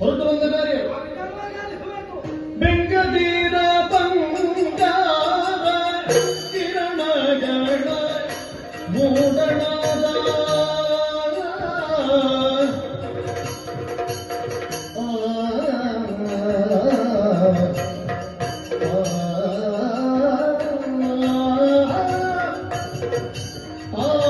ಹೊರಟು ಬಂದ ಮೇಲೆ ಬೆಂಗದೀರ ಬಂಗಾರ ಕಿರಣಗಳ ಮೂಡಣದ ಬೆಂಗದೀರ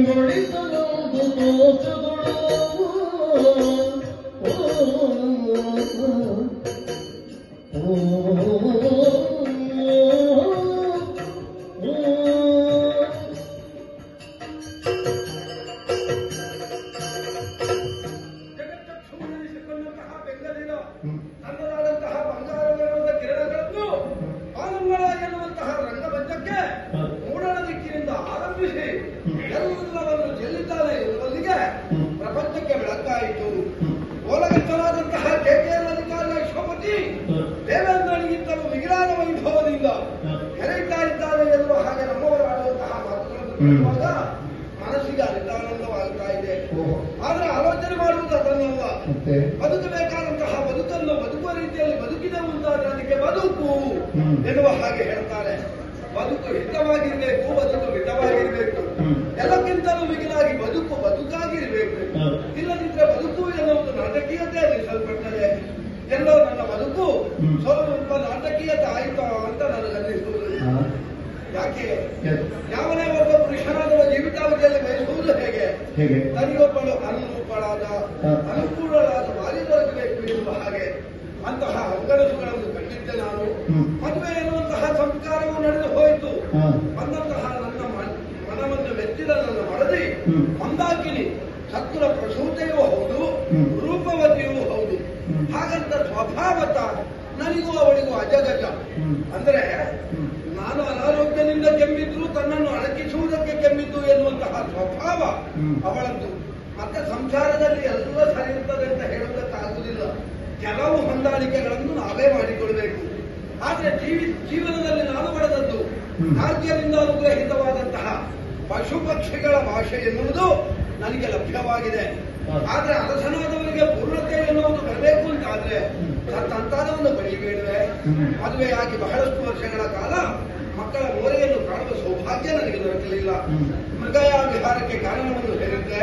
gordito. ಆರಂಭಿಸಿ ಎಲ್ಲವನ್ನು ಎನ್ನುವಲ್ಲಿಗೆ ಪ್ರಪಂಚಕ್ಕೆ ಬೆಳಕಾಯಿತು. ಓಲಗತ್ತಲಾದಂತಹ ಕೆಕೆಎಲ್ ಅಧಿಕಾರಿ ಅಶ್ವಪತಿ ದೇವೇಂದ್ರನಿಗಿಂತಲೂ ಮಿಗಿಲಾದ ವೈಭವದಿಂದ ಹೆರೈತಾ ಇದ್ದಾನೆ ಎನ್ನುವ ಹಾಗೆ ನಮ್ಮವರು ಆಡುವಂತಹ ಮಾತುಗಳನ್ನು ಮನಸ್ಸಿಗೆ ಅನಿತಾನಂದವಾಗ್ತಾ ಇದೆ. ಆದ್ರೆ ಆಲೋಚನೆ ಮಾಡುವುದು ಅದನ್ನಲ್ಲ. ಬದುಕಬೇಕಾದಂತಹ ಬದುಕನ್ನು ಬದುಕುವ ರೀತಿಯಲ್ಲಿ ಬದುಕಿದೆ ಮುಂದಾದ್ರೆ ಅದಕ್ಕೆ ಬದುಕು. ಎನ್ನುವ ಹಾಗೆ ಹೇಳ್ತಾರೆ. ಬದುಕು ಹಿತವಾಗಿರ್ಬೇಕು ಬದುಕು ಹಿತವಾಗಿರ್ಬೇಕು ಎಲ್ಲಕ್ಕಿಂತಲೂ ಮಿಗಿಲಾಗಿ ಬದುಕು ಬದುಕಾಗಿರ್ಬೇಕು. ಇಲ್ಲದಿದ್ರೆ ಬದುಕು ಎನ್ನುವುದು ನಾಟಕೀಯತೆ ಅನ್ನಿಸಲ್ಪಡ್ತದೆ ಎಲ್ಲೋ ನನ್ನ ಬದುಕು. ಸ್ವಲ್ಪ ನಾಟಕೀಯತೆ ಆಯಿತು ಅಂತ ನನಗನ್ನಿಸುವುದು ಯಾಕೆ? ಯಾವನೇ ಒಬ್ಬ ಪುರುಷನಾದ ಜೀವಿತಾವಧಿಯಲ್ಲಿ ಬಯಸುವುದು ಹೇಗೆ? ಹೇಗೆ? ತನಿಗೊಬ್ಬಳು ಅನುರೂಪಳಾದ ಮೆಚ್ಚಿದ ನನ್ನ ಮಡದಿ. ಮಂದಾಕಿನಿ ಸತ್ವರ ಪ್ರಸೂತೆಯೂ ಹೌದು. ರೂಪವತಿಯೂ ಹೌದು ಹಾಗಂತ ಸ್ವಭಾವತ ನನಗೂ ಅವಳಿಗೂ ಅಜಗಜ. ಅಂದ್ರೆ ನಾನು ಅನಾರೋಗ್ಯದಿಂದ ಕೆಮ್ಮಿದ್ರು ತನ್ನನ್ನು ಅಡಕಿಸುವುದಕ್ಕೆ ಕೆಮ್ಮಿದ್ದು ಎನ್ನುವಂತಹ ಸ್ವಭಾವ. ಅವಳದ್ದು ಮತ್ತೆ ಸಂಸಾರದಲ್ಲಿ ಎಲ್ಲ ಸರಿಯುತ್ತದೆ ಇರ್ತದೆ ಅಂತ ಹೇಳುವುದಕ್ಕಾಗುವುದಿಲ್ಲ ಕೆಲವು ಹೊಂದಾಣಿಕೆಗಳನ್ನು ನಾವೇ ಮಾಡಿಕೊಳ್ಬೇಕು ಆದ್ರೆ ಜೀವಿ ಜೀವನದಲ್ಲಿ ನಾನು ಪಡೆದದ್ದು. ಭಾಗ್ಯದಿಂದ ಅನುಗ್ರಹಿತವಾದಂತಹ ಪಶು ಪಕ್ಷಿಗಳ ಭಾಷೆ ಎನ್ನುವುದು ನನಗೆ ಲಭ್ಯವಾಗಿದೆ. ಆದ್ರೆ ಅರಸನಾದವರಿಗೆ ಪೂರ್ಣತೆ ಎನ್ನುವುದು ಬರಬೇಕು ಅಂತ ಆದ್ರೆ ಒಂದು ಸಂತಾನವನ್ನು ಬಳಿಬೇಡುವೆ. ಮದುವೆಯಾಗಿ ಬಹಳಷ್ಟು ವರ್ಷಗಳ ಕಾಲ ಮಕ್ಕಳ ಮೋರೆಯನ್ನು ಕಾಣುವ ಸೌಭಾಗ್ಯ ನನಗೆ ದೊರಕಲಿಲ್ಲ. ಮೃಗಯ ವಿಹಾರಕ್ಕೆ ಕಾರಣವನ್ನು ಹೇಳಿದ್ರೆ